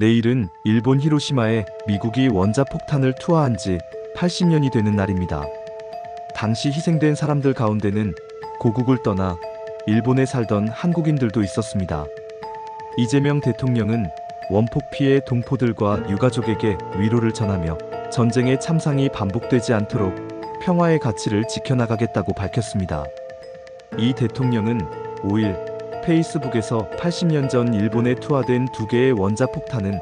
내일은 일본 히로시마에 미국이 원자폭탄을 투하한 지 80년이 되는 날입니다. 당시 희생된 사람들 가운데는 고국을 떠나 일본에 살던 한국인들도 있었습니다. 이재명 대통령은 원폭 피해 동포들과 유가족에게 위로를 전하며 전쟁의 참상이 반복되지 않도록 평화의 가치를 지켜나가겠다고 밝혔습니다. 이 대통령은 5일 페이스북에서 80년 전 일본에 투하된 두 개의 원자폭탄은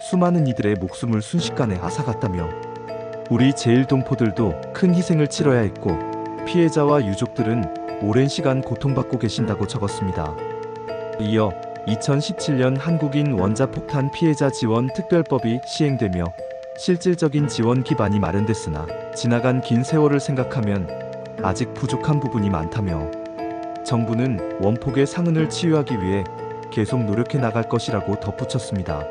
수많은 이들의 목숨을 순식간에 앗아갔다며 우리 제일동포들도 큰 희생을 치러야 했고 피해자와 유족들은 오랜 시간 고통받고 계신다고 적었습니다. 이어 2017년 한국인 원자폭탄 피해자 지원 특별법이 시행되며 실질적인 지원 기반이 마련됐으나 지나간 긴 세월을 생각하면 아직 부족한 부분이 많다며 정부는 원폭의 상흔을 치유하기 위해 계속 노력해 나갈 것이라고 덧붙였습니다.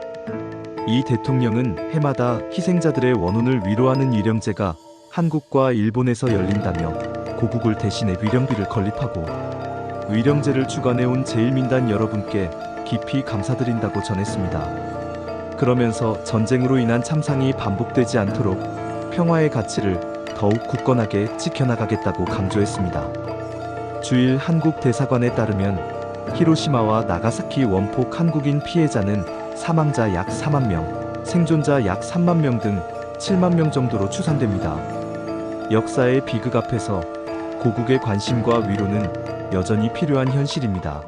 이 대통령은 해마다 희생자들의 원혼을 위로하는 위령제가 한국과 일본에서 열린다며 고국을 대신해 위령비를 건립하고 위령제를 주관해온 제일민단 여러분께 깊이 감사드린다고 전했습니다. 그러면서 전쟁으로 인한 참상이 반복되지 않도록 평화의 가치를 더욱 굳건하게 지켜나가겠다고 강조했습니다. 주일 한국 대사관에 따르면 히로시마와 나가사키 원폭 한국인 피해자는 사망자 약 4만 명, 생존자 약 3만 명 등 7만 명 정도로 추산됩니다. 역사의 비극 앞에서 고국의 관심과 위로는 여전히 필요한 현실입니다.